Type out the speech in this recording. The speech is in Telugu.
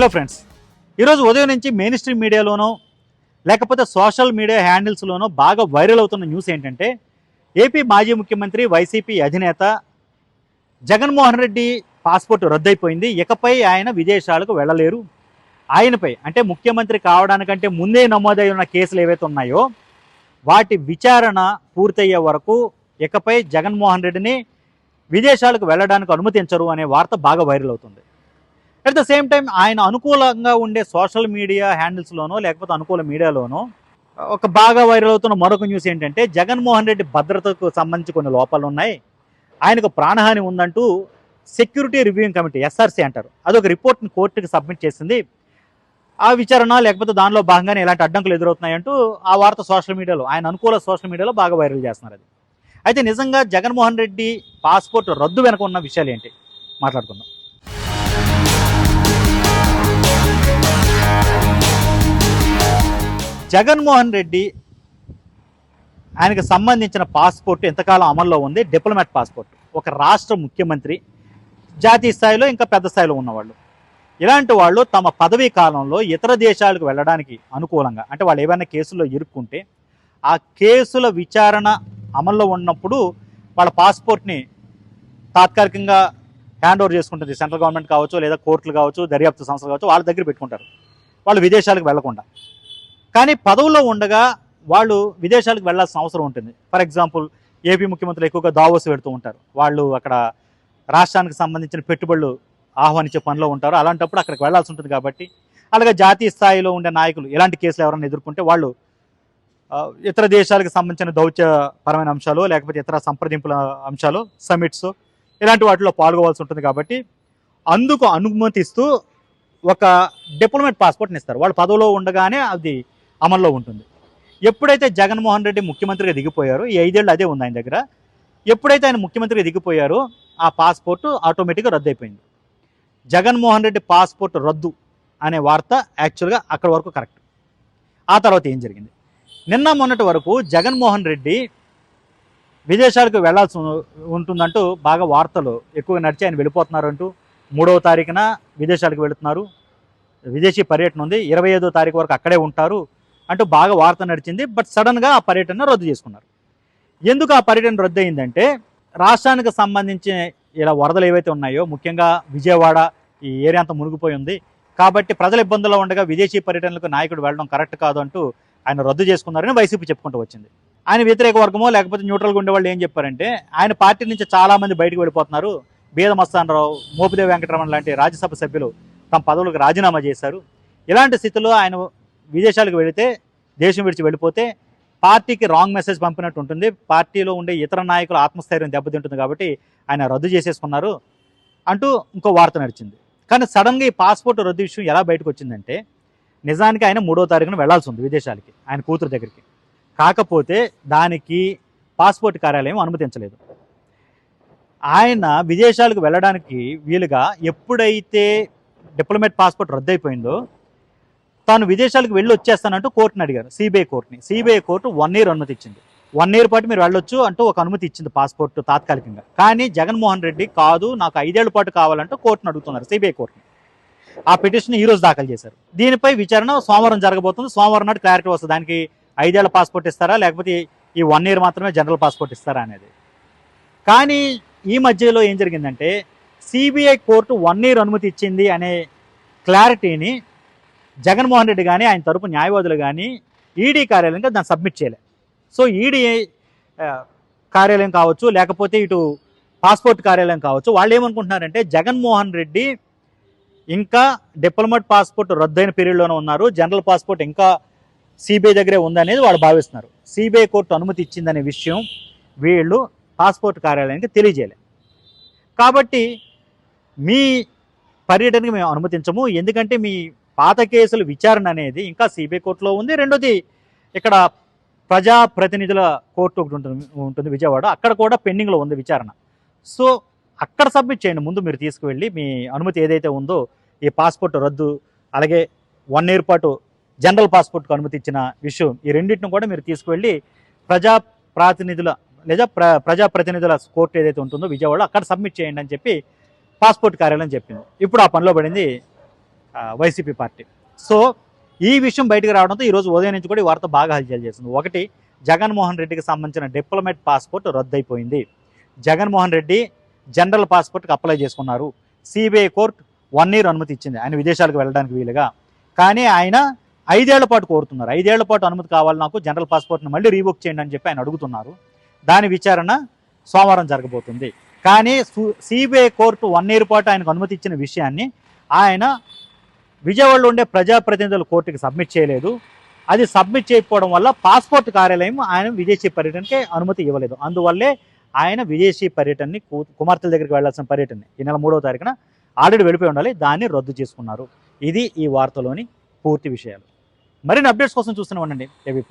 హలో ఫ్రెండ్స్ ఈరోజు ఉదయం నుంచి మెయిన్ స్ట్రీమ్ మీడియాలోనో లేకపోతే సోషల్ మీడియా హ్యాండిల్స్లోనో బాగా వైరల్ అవుతున్న న్యూస్ ఏంటంటే ఏపీ మాజీ ముఖ్యమంత్రి వైసీపీ అధినేత జగన్మోహన్ రెడ్డి పాస్పోర్ట్ రద్దయిపోయింది. ఇకపై ఆయన విదేశాలకు వెళ్ళలేరు. ఆయనపై అంటే ముఖ్యమంత్రి కావడానికంటే ముందే నమోదై ఉన్న కేసులు ఏవైతే ఉన్నాయో వాటి విచారణ పూర్తయ్యే వరకు ఇకపై జగన్మోహన్ రెడ్డిని విదేశాలకు వెళ్ళడానికి అనుమతించరు అనే వార్త బాగా వైరల్ అవుతుంది. అట్ ద సేమ్ టైం ఆయన అనుకూలంగా ఉండే సోషల్ మీడియా హ్యాండిల్స్లోనో లేకపోతే అనుకూల మీడియాలోనో ఒక బాగా వైరల్ అవుతున్న మరొక న్యూస్ ఏంటంటే జగన్మోహన్ రెడ్డి భద్రతకు సంబంధించి కొన్ని లోపాలు ఉన్నాయి. ఆయనకు ప్రాణహాని ఉందంటూ సెక్యూరిటీ రివ్యూయింగ్ కమిటీ ఎస్ఆర్సీ అంటారు. అదొక రిపోర్ట్ని కోర్టుకి సబ్మిట్ చేసింది. ఆ విచారణ లేకపోతే దానిలో భాగంగానే ఎలాంటి అడ్డంకులు ఎదురవుతున్నాయంటూ ఆ వార్త సోషల్ మీడియాలో ఆయన అనుకూల సోషల్ మీడియాలో బాగా వైరల్ చేస్తున్నారు అది. అయితే నిజంగా జగన్మోహన్ రెడ్డి పాస్పోర్ట్ రద్దు వెనక ఉన్న విషయాలు ఏంటి? మాట్లాడుకుందాం. జగన్మోహన్ రెడ్డి ఆయనకు సంబంధించిన పాస్పోర్ట్ ఎంతకాలం అమల్లో ఉంది? Diplomat passport. ఒక రాష్ట్ర ముఖ్యమంత్రి జాతీయ స్థాయిలో ఇంకా పెద్ద స్థాయిలో ఉన్నవాళ్ళు. ఇలాంటి వాళ్ళు తమ పదవీ కాలంలో ఇతర దేశాలకు వెళ్ళడానికి అనుకూలంగా అంటే వాళ్ళు ఏమైనా కేసుల్లో ఇరుక్కుంటే ఆ కేసుల విచారణ అమల్లో ఉన్నప్పుడు వాళ్ళ పాస్పోర్ట్ని తాత్కాలికంగా హ్యాండ్ ఓవర్ చేసుకుంటుంది. సెంట్రల్ గవర్నమెంట్ కావచ్చు లేదా కోర్టులు కావచ్చు దర్యాప్తు సంస్థలు కావచ్చు వాళ్ళ దగ్గర పెట్టుకుంటారు. వాళ్ళు విదేశాలకు వెళ్ళకుండా కానీ పదవుల్లో ఉండగా వాళ్ళు విదేశాలకు వెళ్ళాల్సిన అవసరం ఉంటుంది. ఫర్ ఎగ్జాంపుల్ ఏపీ ముఖ్యమంత్రులు ఎక్కువగా దావోస్ పెడుతూ ఉంటారు. వాళ్ళు అక్కడ రాష్ట్రానికి సంబంధించిన పెట్టుబడులు ఆహ్వానించే పనిలో ఉంటారు. అలాంటప్పుడు అక్కడికి వెళ్ళాల్సి ఉంటుంది కాబట్టి అలాగే జాతీయ స్థాయిలో ఉండే నాయకులు ఎలాంటి కేసులు ఎవరైనా ఎదుర్కొంటే వాళ్ళు ఇతర దేశాలకు సంబంధించిన దౌత్యపరమైన అంశాలు లేకపోతే ఇతర సంప్రదింపుల అంశాలు సమిట్స్ ఇలాంటి వాటిలో పాల్గొవాల్సి ఉంటుంది కాబట్టి అందుకు అనుమతిస్తూ ఒక డిప్లొమేట్ పాస్పోర్ట్ని ఇస్తారు. వాళ్ళు పదవిలో ఉండగానే అది అమల్లో ఉంటుంది. ఎప్పుడైతే జగన్మోహన్ రెడ్డి ముఖ్యమంత్రిగా దిగిపోయారో ఈ ఐదేళ్ళు అదే ఉంది ఆయన దగ్గర ఎప్పుడైతే ఆయన ముఖ్యమంత్రిగా దిగిపోయారో ఆ పాస్పోర్ట్ ఆటోమేటిక్గా రద్దు అయిపోయింది జగన్మోహన్ రెడ్డి పాస్పోర్ట్ రద్దు అనే వార్త యాక్చువల్గా అక్కడ వరకు కరెక్ట్. ఆ తర్వాత ఏం జరిగింది? నిన్న మొన్నటి వరకు జగన్మోహన్ రెడ్డి విదేశాలకు వెళ్ళాల్సి ఉంటుందంటూ బాగా వార్తలు ఎక్కువగా నడిచి ఆయన వెళ్ళిపోతున్నారు అంటూ మూడవ తారీఖున విదేశాలకు వెళుతున్నారు. విదేశీ పర్యటన ఉంది. ఇరవై ఐదో తారీఖు వరకు అక్కడే ఉంటారు. అంటూ బాగా వార్త నడిచింది. బట్ సడన్గా ఆ పర్యటన రద్దు చేసుకున్నారు. ఎందుకు ఆ పర్యటన రద్దు అయిందంటే రాష్ట్రానికి సంబంధించిన ఇలా వరదలు ఏవైతే ఉన్నాయో ముఖ్యంగా విజయవాడ ఈ ఏరియా అంతా మునిగిపోయి ఉంది. కాబట్టి ప్రజల ఇబ్బందుల్లో ఉండగా విదేశీ పర్యటనలకు నాయకుడు వెళ్ళడం కరెక్ట్ కాదు అంటూ ఆయన రద్దు చేసుకున్నారని వైసీపీ చెప్పుకుంటూ వచ్చింది. ఆయన వ్యతిరేక వర్గమో లేకపోతే న్యూట్రల్గా ఉండేవాళ్ళు ఏం చెప్పారంటే ఆయన పార్టీ నుంచి చాలా మంది బయటకు వెళ్ళిపోతున్నారు. బీద మస్తానరావు మోపిదేవి వెంకటరమణ లాంటి రాజ్యసభ సభ్యులు తమ పదవులకు రాజీనామా చేశారు. ఇలాంటి స్థితిలో ఆయన విదేశాలకు వెళితే దేశం విడిచి వెళ్ళిపోతే పార్టీకి రాంగ్ మెసేజ్ పంపినట్టు ఉంటుంది. పార్టీలో ఉండే ఇతర నాయకుల ఆత్మస్థైర్యం దెబ్బతింటుంది కాబట్టి ఆయన రద్దు చేసేసుకున్నారు అంటూ ఇంకో వార్త నడిచింది. కానీ సడన్గా ఈ పాస్పోర్ట్ రద్దు విషయం ఎలా బయటకు వచ్చిందంటే నిజానికి ఆయన మూడో తారీఖున వెళ్ళాల్సి ఉంది విదేశాలకి ఆయన కూతురు దగ్గరికి. కాకపోతే దానికి పాస్పోర్ట్ కార్యాలయం అనుమతించలేదు. ఆయన విదేశాలకు వెళ్ళడానికి వీలుగా ఎప్పుడైతే డిప్లొమేట్ పాస్పోర్ట్ రద్దయిపోయిందో తాను విదేశాలకు వెళ్ళి వచ్చేస్తానంటూ కోర్టుని అడిగారు సిబిఐ కోర్టుని. సిబిఐ కోర్టు వన్ ఇయర్ అనుమతి ఇచ్చింది. వన్ ఇయర్ పాటు మీరు వెళ్ళొచ్చు అంటూ ఒక అనుమతి ఇచ్చింది పాస్పోర్ట్ తాత్కాలికంగా. కానీ జగన్మోహన్ రెడ్డి కాదు నాకు ఐదేళ్ళ పాటు కావాలంటూ కోర్టును అడుగుతున్నారు సిబిఐ కోర్టుని. ఆ పిటిషన్ ఈ రోజు దాఖలు చేశారు. దీనిపై విచారణ సోమవారం జరగబోతుంది. సోమవారం నాడు క్లారిటీ వస్తుంది. దానికి ఐదేళ్ళ పాస్పోర్ట్ ఇస్తారా? లేకపోతే ఈ వన్ ఇయర్ మాత్రమే జనరల్ పాస్పోర్ట్ ఇస్తారా అనేది. కానీ ఈ మధ్యలో ఏం జరిగిందంటే సిబిఐ కోర్టు వన్ ఇయర్ అనుమతి ఇచ్చింది అనే క్లారిటీని జగన్మోహన్ రెడ్డి కానీ ఆయన తరపు న్యాయవాదులు కానీ ఈడీ కార్యాలయంగా దాన్ని సబ్మిట్ చేయలే. సో ఈడీ కార్యాలయం కావచ్చు లేకపోతే ఇటు పాస్పోర్ట్ కార్యాలయం కావచ్చు వాళ్ళు ఏమనుకుంటున్నారంటే జగన్మోహన్ రెడ్డి ఇంకా డిప్లొమాట్ పాస్పోర్ట్ రద్దయిన పీరియడ్లోనే ఉన్నారు జనరల్ పాస్పోర్ట్ ఇంకా సిబిఐ దగ్గరే ఉందనేది వాళ్ళు భావిస్తున్నారు. సిబిఐ కోర్టు అనుమతి ఇచ్చిందనే విషయం వీళ్ళు పాస్పోర్ట్ కార్యాలయానికి తెలియజేయలే. కాబట్టి మీ పర్యటనకి మేము అనుమతించము ఎందుకంటే మీ పాత కేసుల విచారణ అనేది ఇంకా సిబిఐ కోర్టులో ఉంది. రెండోది ఇక్కడ ప్రజా ప్రతినిధుల కోర్టు ఒకటి ఉంటుంది ఉంటుంది విజయవాడ. అక్కడ కూడా పెండింగ్లో ఉంది విచారణ. సో అక్కడ సబ్మిట్ చేయండి. ముందు మీరు తీసుకువెళ్ళి మీ అనుమతి ఏదైతే ఉందో ఈ పాస్పోర్ట్ రద్దు అలాగే వన్ ఇయర్ పాటు జనరల్ పాస్పోర్ట్కు అనుమతి ఇచ్చిన విషయం ఈ రెండింటిని కూడా మీరు తీసుకువెళ్ళి ప్రజా ప్రాతినిధుల లేదా ప్ర ప్రజా ప్రతినిధుల కోర్టు ఏదైతే ఉంటుందో విజయవాడ అక్కడ సబ్మిట్ చేయండి అని చెప్పి పాస్పోర్ట్ కార్యాలయం చెప్పింది. ఇప్పుడు ఆ పనిలో పడింది వైసీపీ పార్టీ. సో ఈ విషయం బయటకు రావడంతో ఈరోజు ఉదయం నుంచి కూడా ఈ వార్త బాగా హల్చల్ చేస్తుంది. ఒకటి జగన్మోహన్ రెడ్డికి సంబంధించిన డిప్లొమేట్ పాస్పోర్ట్ రద్దయిపోయింది. జగన్మోహన్ రెడ్డి జనరల్ పాస్పోర్ట్కి అప్లై చేసుకున్నారు. సిబిఐ కోర్టు వన్ ఇయర్ అనుమతి ఇచ్చింది. ఆయన విదేశాలకు వెళ్ళడానికి వీలుగా. కానీ ఆయన ఐదేళ్ళ పాటు కోరుతున్నారు. ఐదేళ్ళ పాటు అనుమతి కావాలి నాకు జనరల్ పాస్పోర్ట్ని మళ్ళీ రీబుక్ చేయండి అని చెప్పి ఆయన అడుగుతున్నారు. దాని విచారణ సోమవారం జరగబోతుంది. కానీ సిబిఐ కోర్టు వన్ ఇయర్ పాటు ఆయనకు అనుమతి ఇచ్చిన విషయాన్ని ఆయన విజయవాడలో ఉండే ప్రజాప్రతినిధులు కోర్టుకి సబ్మిట్ చేయలేదు. అది సబ్మిట్ చేయకపోవడం వల్ల పాస్పోర్ట్ కార్యాలయం ఆయన విదేశీ పర్యటనకి అనుమతి ఇవ్వలేదు. అందువల్లే ఆయన విదేశీ పర్యటనని కుమార్తెల దగ్గరికి వెళ్ళాల్సిన పర్యటన ఈ నెల మూడవ తారీఖున ఆల్రెడీ వెళ్ళిపోయి ఉండాలి. దాన్ని రద్దు చేసుకున్నారు. ఇది ఈ వార్తలోని పూర్తి విషయాలు. మరిన్ని అప్డేట్స్ కోసం చూస్తూనే ఉండండి. ఏబీ